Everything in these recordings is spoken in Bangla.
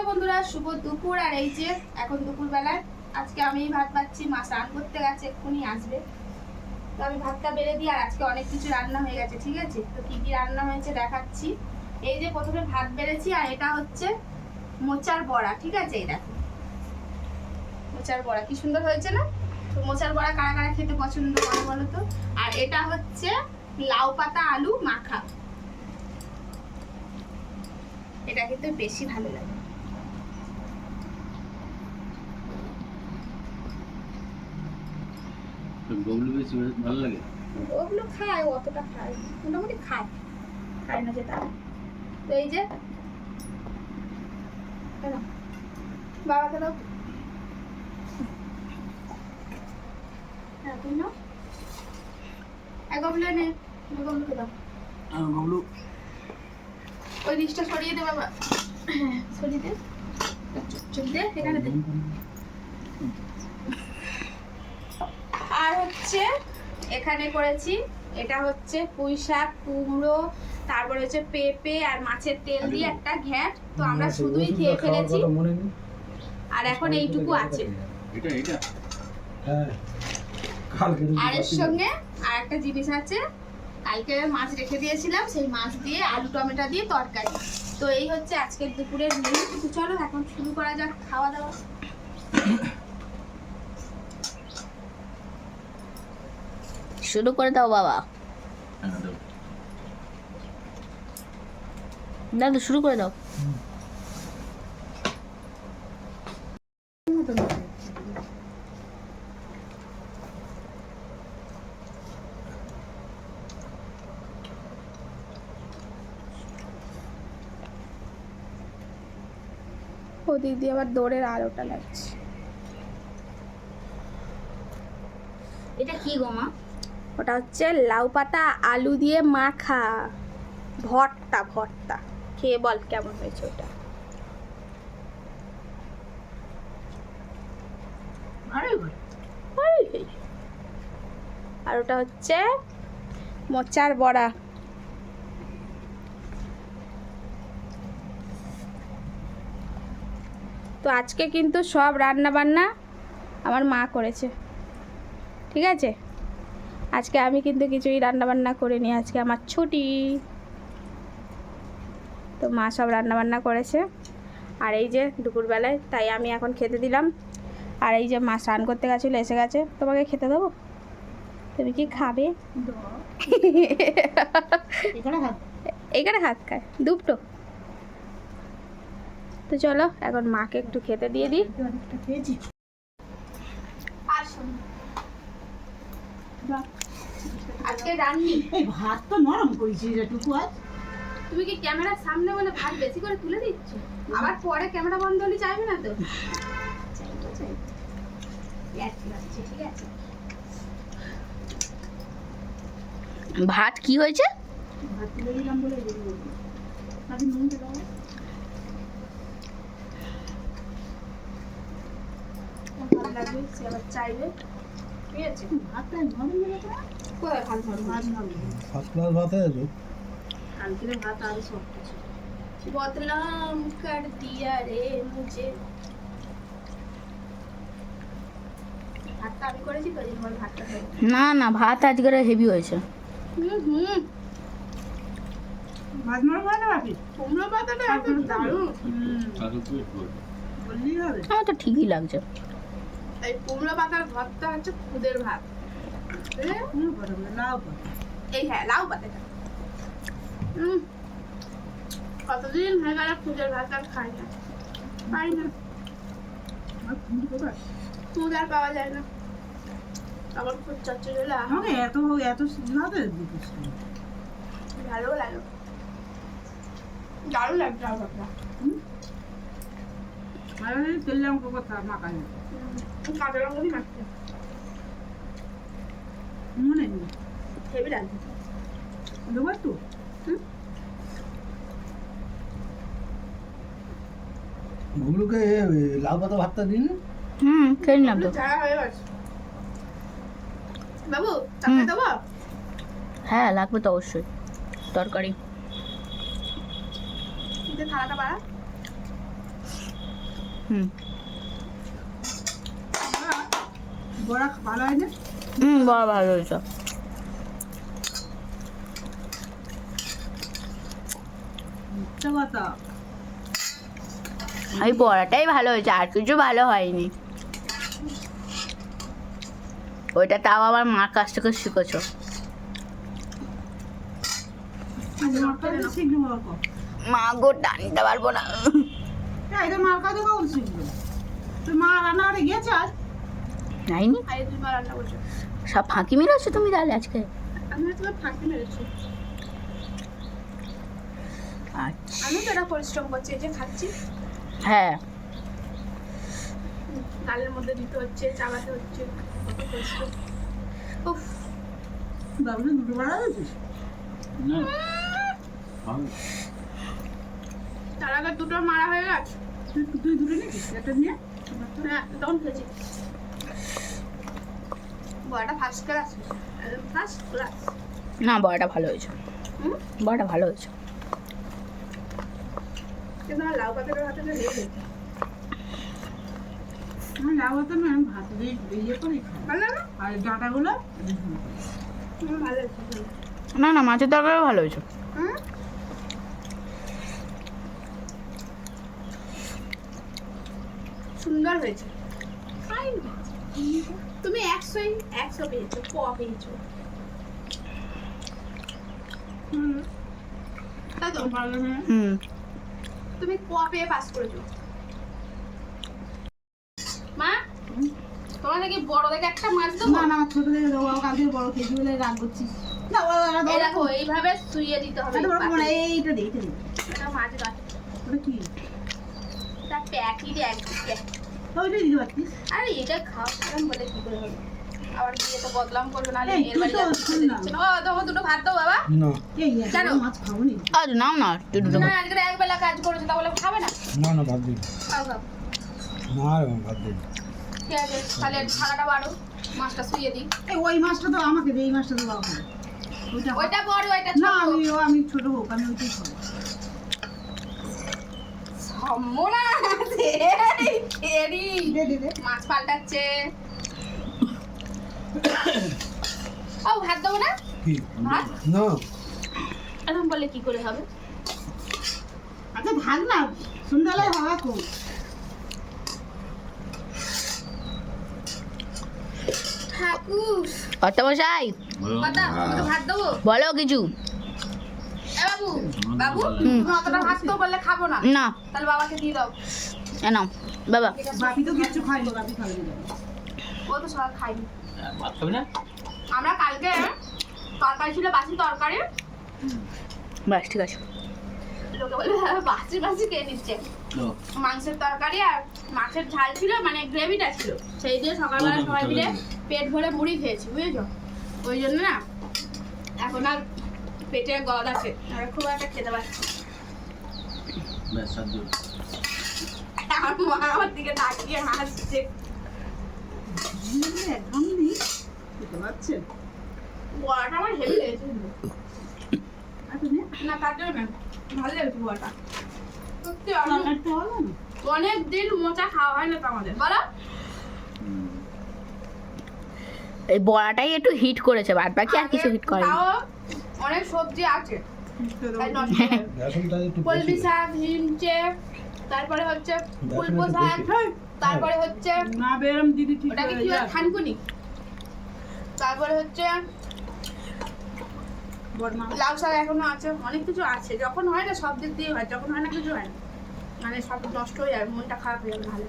হ্যালো বন্ধুরা, শুভ দুপুর। আর এই যে এখন দুপুর বেলায় আজকে আমি ভাত পাচ্ছি মা স্নান করতে গেছে, এক্ষুনি আসবে। তো আমি ভাতটা বেড়ে দিই আর আজকে অনেক কিছু রান্না হয়ে গেছে, ঠিক আছে? তো কি কি রান্না হয়েছে দেখাচ্ছি। এই যে প্রথমে ভাত বেড়েছি, আর এটা হচ্ছে মোচার বড়া, ঠিক আছে? এই দেখো। মোচার বড়া, কি সুন্দর হয়েছে না? তো মোচার বড়া কারা কারা খেতে পছন্দ করে বলো তো? আর এটা হচ্ছে লাউ পাতা, আলু, মাখা। এটা কিন্তু বেশি ভালো লাগে। গবলু বেশি ভালো লাগে? ওগুলো খায় অতটা খায় মোটামুটি খায়। খায় না যেটা। তো এই যে বাবাকে দাও। হ্যাঁ তুমি নাও। এক গবলে নে গবলুকে দাও। গবলু। ওই জিনিসটা সরিয়ে দে বাবা। হ্যাঁ সরিয়ে দে। চুপ দে এখানে দে। আর হচ্ছে এখানে করেছি এটা হচ্ছে পুঁই শাক কুমড়ো তারপরে হচ্ছে পেঁপে আর মাছের তেল দিয়ে একটা ঘ্যাট। তো আমরা শুধুই খেয়ে ফেলেছি। আর এখন এইটুকু আছে। এটা এটা হ্যাঁ। আর এর সঙ্গে আর একটা জিনিস আছে কালকে মাছ রেখে দিয়েছিলাম সেই মাছ দিয়ে আলু টমেটো দিয়ে তরকারি। তো এই হচ্ছে আজকের দুপুরের মেনু। তো চলো এখন শুরু করা যাক খাওয়া দাওয়া। শুরু করে দাও বাবা। হ্যাঁ, না তো শুরু করে দাও। ওদিক দিয়ে আবার দৌড়ের আলোটা লাগছে। এটা কি গো মা? ওটা হচ্ছে লাউ পাতা আলু দিয়ে মাখা। ভর্তা ভর্তা। খেয়ে বল কেমন হয়েছে ওটা? আর ওটা হচ্ছে মোচার বড়া। তো আজকে কিন্তু সব রান্না বান্না আমার মা করেছে। ঠিক আছে? আজকে আমি কিন্তু কিছুই রান্না বান্না করিনি আজকে আমার ছুটি। তো মা সব রান্না বান্না করেছে। আর এই যে দুপুরবেলায় তাই আমি এখন খেতে দিলাম। আর এই যে মা স্নান করতে গেছিল এসে গেছে। তোমাকে খেতে দেবো? তুমি কি খাবে? এখানে হাত এইখানে হাত খায় দুপটো। তো চলো এখন মাকে একটু খেতে দিয়ে দিই। খেয়েছি। আর শোন। আজকে রান্নি এই ভাত তো নরম করেছিস এটুকু আজ। তুমি কি ক্যামেরার সামনে বলে ভাত বেশি করে তুলে দিচ্ছ? আবার পরে ক্যামেরা বন্ধ হলে চাইবে না তো? ঠিক আছে ভাত কি হয়েছে? ভাত লাগবে, সে আবার চাইবে। ঠিক আছে? ভাতটা নরম ভাত ভাত ফার্স্ট ক্লাস ভাত। আছে? কালকের ভাত আরও বদনাম কর দিয়া রে মুঝে গেছে। না না ভাত আজকের হেভি হয়েছে। হুম হুম। ভাত হয় কুমড়ো পাতাটা এত দারুণ। আমার তো ঠিকই লাগছে। এই কুমড়ো পাতার ভাতটা হচ্ছে খুদের ভাত? এই হ্যাঁ লাউ পাতাটা হুম কতদিন হয়ে গেল খুদের ভাত আর খাই না পাই না খুদ আর পাওয়া যায় না আবার খুব চচ্চড়া আমাকে এত এত সিজনাতে ভালো লাগল দারুণ লাগছে লাউ পাতা তেল লঙ্কা কথা মাখানো কাঁচা লঙ্কা দিয়ে মাখতে মনে নেই হেভি লাগছে দেবো একটু গুগলুকে লাউ পাতা ভাতটা দিন হুম খেয়ে নিলাম তো হয়ে বাবু দেবো হ্যাঁ লাগবে তো অবশ্যই তরকারি থালাটা বাড়া হুম বড়া ভালো হয় না হুম বড় ভালো হয়েছে। এই বড়াটাই ভালো হয়েছে আর কিছু ভালো হয়নি। ওইটা তাও আবার মার কাছ থেকে শিখেছো। মা গো টানতে পারব না। এটা মার্কাতে কখন শিখবে তুই মা রান্নাঘরে গেছে আজ নাইনি? সব ফাঁকি মেরেছো তুমি তাহলে আজকে? আমি তোমার ফাঁকি মেরেছি। আচ্ছা। আমি তো এটা পরিশ্রম করছি যে খাচ্ছি। হ্যাঁ। গালের মধ্যে দিতে হচ্ছে চাবাতে হচ্ছে কত উফ। দাবি দুটো বড়া দিয়েছিস? না। তার আগে দুটো মারা হয়ে গেছে তুই তুই দুটো নিয়েছিস? একটা নিয়ে? হ্যাঁ তখন খেয়েছি। বড়টা ফার্স্ট ক্লাস ফার্স্ট ক্লাস না বড়াটা ভালো হয়েছে। হুম? বড়াটা ভালো হয়েছে। আমার লাউ পাতাটা হাতে ভাত দিয়ে ইয়ে করে। খাই ভালো না আর ডাঁটাগুলো? ভালো না না মাছের তরকারিও ভালো হয়েছে। হুম? সুন্দর হয়েছে। তুমি একশোই একশো পেয়েছ ক পেয়েছ? তাই তো হুম। তুমি ক পেয়ে পাস করেছ? মা? তোমার নাকি বড় দেখে একটা মাছ দেবো? না না ছোট থেকে দেবো কাল থেকে বড় খেয়েছি বলে রাগ করছিস। না ওরা দেখো এইভাবে শুইয়ে দিতে হবে। মানে এইটা দে এইটা এটা মাছ গাছ। ওটা কি? প্যাকেট একদিকে ওইটাই দিতে পারতিস। আরে এটা খাওয়া বলে কি করে হবে আবার বিয়ে তো বদলাম করবে না এর বাড়ি যাচ্ছে, শোন না। দিচ্ছে না। ও তোমার দুটো ভাত দাও বাবা। না। এই কেন? মাছ খাব নি আজ নাও না দুটো না আজকে এক কাজ করেছে তাহলে খাবে না? না না ভাত দিন খাও খাও। না রে ভাত দিন ঠিক আছে তাহলে থালাটা বাড়ো মাছটা শুয়ে দিই। এই ওই মাছটা তো আমাকে দে এই মাছটা তো বাবা ওইটা ওইটা বড় ওইটা না ছোট। আমি আমি ছোট হোক আমি ওইটাই খাব। সম্মনা। মাছ পাল্টাচ্ছে। ও ভাত দেবো না? না। এরকম বললে কি করে হবে? আচ্ছা না বলো কিছু। এ বাবু বাবু তুমি অতটা ভাত তো বললে খাব না। না। তাহলে বাবাকে দিয়ে দাও। নাও বাবা। বাপি তো কিচ্ছু খাইনি বাপি খাবে ও তো সকাল খাইনি ভাত খাবি না? আমরা কালকে তরকারি ছিল বাসি তরকারি। বাস ঠিক আছে। লোকে বলে "হ্যাঁ, বাসি বাসি খেয়ে নিচ্ছে। মাংসের তরকারি আর মাছের ঝাল ছিল মানে গ্রেভিটা ছিল। সেই দিয়ে সকালবেলা সবাই মিলে পেট ভরে মুড়ি খেয়েছি বুঝেছ? ওই জন্য না এখন আর পেটে গদ আছে আর খুব একটা খেতে পারছি আমার মা আমার দিকে তাকিয়ে হাসছে। একদম নেই খেতে পারছেন বড়াটা আমার হেভি লেগেছে। কিন্তু। আচ্ছা নে। না তার জন্য ভালো লেগেছে বড়াটা। সত্যি আমি তরকারিটা হলো না অনেক দিন মোচা খাওয়া হয় না তো আমাদের। বলো। এই বড়াটাই একটু হিট করেছে বাদ বাকি আর কিছু হিট করে অনেক সবজি আছে। কলমি শাক হিমচে তারপরে হচ্ছে ফুলকো শাক তারপরে হচ্ছে না বেরম দিদি ঠিক ওটা কি করে কি যা। খানকুনি তারপরে হচ্ছে লাউ শাক এখনও আছে অনেক কিছু আছে। যখন হয় না সব দিক দিয়ে হয় যখন হয় না কিছু হয় না। মানে সব নষ্ট হয়ে যাবে মনটা খারাপ হয়ে যাবে ভালো।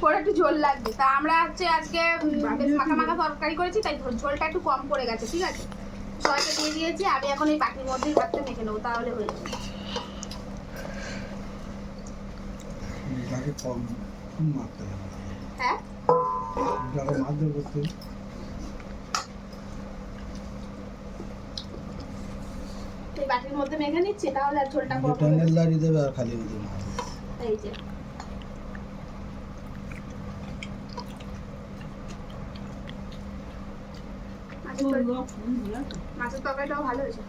পরে একটু ঝোল লাগবে। তা আমরা হচ্ছে আজকে মাখা মাখা তরকারি করেছি, তাই ঝোলটা একটু কম পড়ে গেছে, ঠিক আছে? সবাইকে দিয়ে দিয়েছি, আমি এখন এই মধ্যেই ভাতটা মেখে নেব, তাহলে হয়ে যাবে। হ্যাঁ? বাটির মধ্যে মেখে নিচ্ছি, তাহলে আর ঝোলটা দেবে আর খালি। এই। মাছের তরকারিটাও ভালো হয়েছে।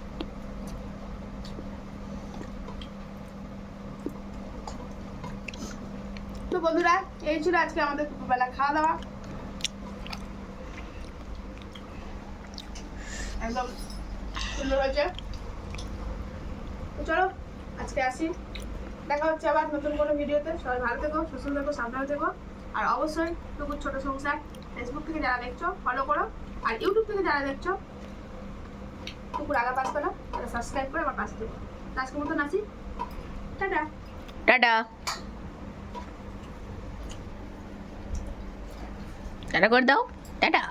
তো বন্ধুরা, এই ছিল আজকে আমাদের দুপুরবেলা খাওয়া দাওয়া একদম সুন্দর হয়েছে। চলো, আজকে আসি। দেখা হচ্ছে আবার নতুন কোনো ভিডিওতে। সবাই ভালো থেকো, সুস্থ থেকো, সাবধানে থেকো। আর অবশ্যই টুকুর ছোট সংসার ফেসবুক থেকে যারা দেখছ ফলো করো। আর ইউটিউব থেকে যারা দেখছ কুকুর আগা পাস করো, তারা সাবস্ক্রাইব করে আমার পাশে দেবো আজকের মতন আসি। টাটা। টাটা। টাটা করে দাও। টাটা।